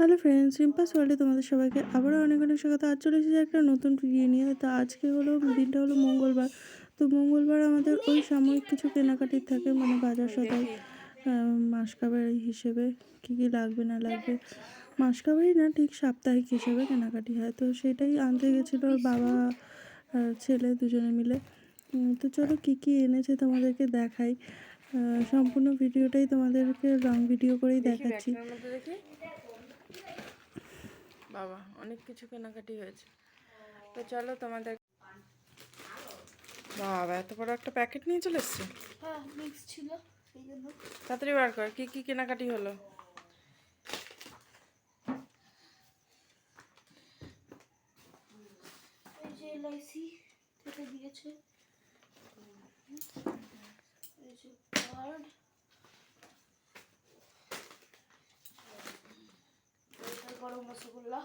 Hello friends রিম্পাস ওয়ার্ল্ডে তোমাদের সবাইকে আবারও অনেক অনেক স্বাগত। আজ চলে এসেছে একটা নতুন ভিডিও নিয়ে। তো আজকে হলো দিনটা হলো মঙ্গলবার। তো মঙ্গলবার আমাদের ওই সাময়িক কিছু কেনাকাটির থাকে মানে বাজার সদাই মাসকাবারি হিসেবে কী কী লাগবে না লাগবে। মাসকাবারি না ঠিক সাপ্তাহিক হিসেবে কেনাকাটি হয়। তো সেটাই আনতে গেছিল ওর বাবা আর ছেলে দুজনে মিলে। তো চলো কী কী এনেছে তোমাদেরকে দেখাই। সম্পূর্ণ ভিডিওটাই তোমাদেরকে রং ভিডিও করেই দেখাচ্ছি। বাবা অনেক কিছু কেনাকাটি হয়েছে। তো চলো তোমাদের বাবা এত বড় একটা প্যাকেট নিয়ে চলে এসছে? হ্যাঁ তাড়াতাড়ি বার কর কি কি কেনাকাটি হলো? এই যে এলআইসি থেকে দিয়েছে। কার্ড এটা গরম রসগোল্লা।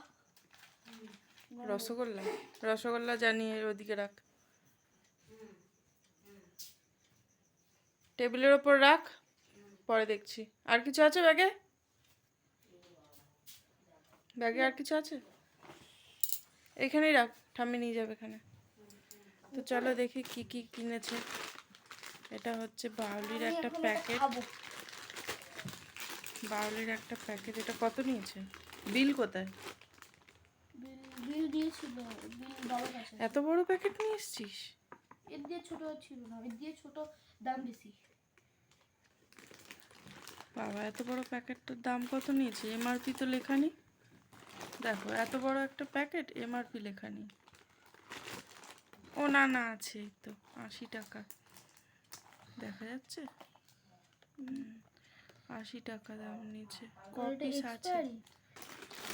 রসগোল্লা? রসগোল্লা জানিয়ে ওদিকে রাখ। টেবিলের ওপর রাখ পরে দেখছি। আর কিছু আছে ব্যাগে? ব্যাগে আর কিছু আছে? এখানেই রাখ ঠাম্মি নিয়ে যাবে এখানে। তো চলো দেখি কি কি কিনেছে। এটা হচ্ছে বাউলির একটা প্যাকেট। বাউলির একটা প্যাকেট এটা কত নিয়েছে? বিল কোথায়? বিল বিল দিয়েছিল বিল বাবার কাছে। এত বড় প্যাকেট নিয়ে এসছিস? এর দিয়ে ছোট ছিল না এর দিয়ে ছোট দাম বেশি বাবা এত বড় প্যাকেটটার দাম কত নিয়েছে? এমআরপি তো লেখা নেই। দেখো এত বড় একটা প্যাকেট এমআরপি লেখা নেই। ও না না আছে তো আশি টাকা। দেখা যাচ্ছে? আশি টাকা দাম নিয়েছে। ক আর এটা পিস আছে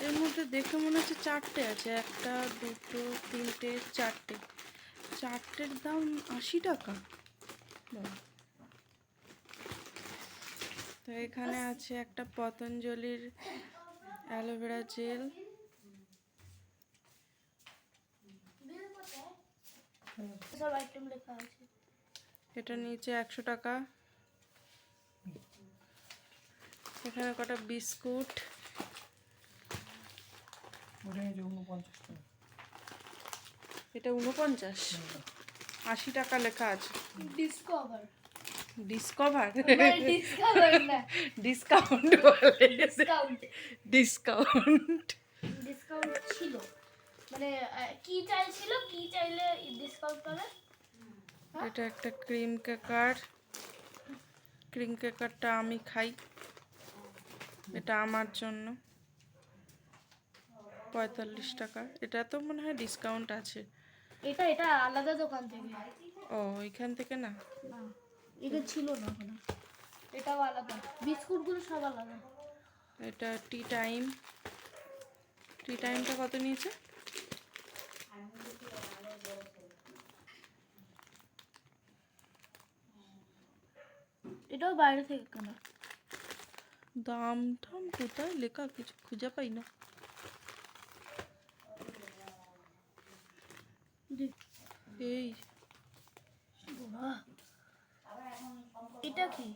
এর মধ্যে দেখে মনে হচ্ছে চারটে আছে। একটা দুটো তিনটে চারটে। চারটের দাম আশি টাকা। তো এখানে আছে একটা পতঞ্জলির অ্যালোভেরা জেল। সব আইটেম লেখা আছে। এটা নিচে একশো টাকা। এখানে কটা বিস্কুট। এটা উনপঞ্চাশ আশি টাকা লেখা আছে। ডিসকভার ডিসকভার ডিসকভার না। ডিসকাউন্ট ডিসকাউন্ট ডিসকাউন্ট ডিসকাউন্ট ছিল। মানে কি চাইছিল কি চাইলে ডিসকাউন্ট পাবে? এটা একটা ক্রিম কেকার ক্রিম কেকারটা আমি খাই। এটা আমার জন্য। পঁয়তাল্লিশ টাকা এটা তো মনে হয় ডিসকাউন্ট আছে। এটা এটা আলাদা দোকান থেকে। ও এখান থেকে না? এটা ছিল না ওখানে। এটাও আলাদা। বিস্কুটগুলো সব আলাদা। এটা টি টাইম টি টাইমটা কত নিয়েছে? এটাও বাইরে থেকে কেনা। দাম টাম কোথায়? লেখা কিছু খুঁজে পাই না দেখ- এই বাহ। এটা কি?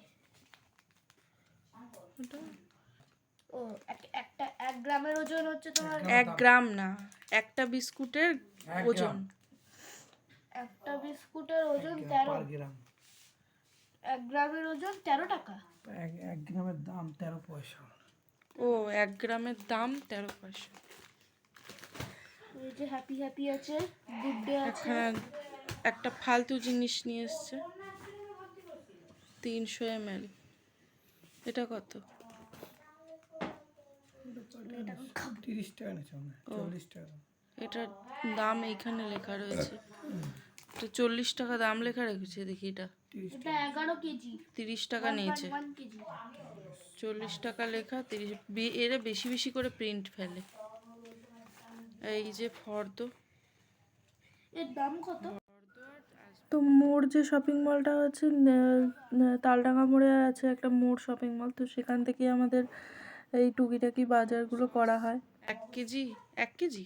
ও এক- একটা এক গ্রামের ওজন হচ্ছে তোমার? এক গ্রাম না একটা বিস্কুটের ওজন। একটা বিস্কুটের ওজন তেরো। গ্রাম। এক গ্রামের ওজন তেরো টাকা। এক এক গ্রামের দাম তেরো পয়সা। ও এক গ্রামের দাম তেরো পয়সা। এই যে হ্যাপি হ্যাপি আছে গুড ডে আছে। একটা ফালতু জিনিস নিয়ে এসছে। তিনশো এম এল এটা কত এটার দাম এইখানে লেখা রয়েছে। এটা চল্লিশ টাকা দাম লেখা রেখেছে দেখি এটা। এটা এগারো কেজি। তিরিশ টাকা নিয়েছে। চল্লিশ টাকা লেখা তিরিশ এরা বেশি বেশি করে প্রিন্ট ফেলে। এই যে ফর্দ। এর দাম কত? তো মোড় যে শপিং মলটা হচ্ছে তালডাঙ্গা মোড়ে আছে একটা মোড় শপিং মল তো সেখান থেকে আমাদের এই টুকিটাকি বাজারগুলো করা হয়। এক কেজি? এক কেজি?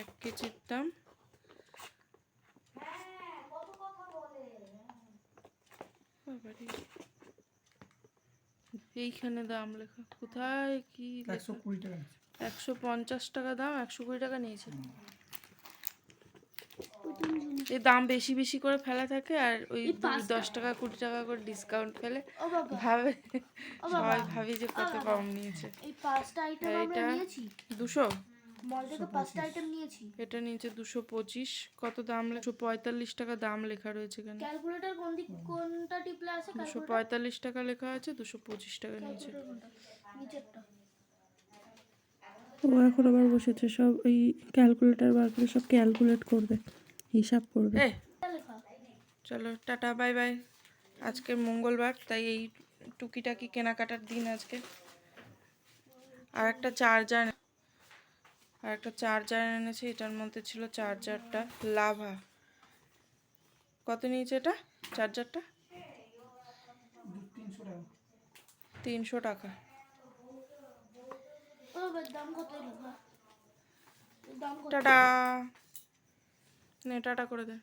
এক কেজির দাম? এইখানে দাম লেখা। কোথায়? কি একশো কুড়ি টাকা একশো পঞ্চাশ টাকা দাম একশো কুড়ি টাকা নিয়েছে। এ দাম বেশি বেশি করে ফেলা থাকে আর ওই দশ টাকা। কুড়ি টাকা করে ডিসকাউন্ট ফেলে। ভাবে সবাই ভাবি যে কত কম নিয়েছে। এই পাঁচটা আইটেম আমরা নিয়েছি? দুশো? মল থেকে পাঁচটা আইটেম নিয়েছি। এটা নিচে দুশো পঁচিশ। কত দাম লেখা পঁয়তাল্লিশ টাকা দাম লেখা রয়েছে এখানে। ক্যালকুলেটর কোন দিক কোনটা টিপলে আছে দুশো পঁয়তাল্লিশ টাকা লেখা আছে দুশো পঁচিশ টাকা নিচেরটা। ও এখন আবার বসেছে সব ওই ক্যালকুলেটার বার করে সব ক্যালকুলেট করবে হিসাব করবে। চলো টাটা বাই বাই। আজকে মঙ্গলবার তাই এই টুকিটাকি কেনাকাটার দিন আজকে। আর একটা চার্জার আর একটা চার্জার এনেছি, এটার মধ্যে ছিল চার্জারটা, লাভা। কত নিয়েছে এটা, চার্জারটা? তিনশো টাকা। টাটা। নে, টাটা করে দে।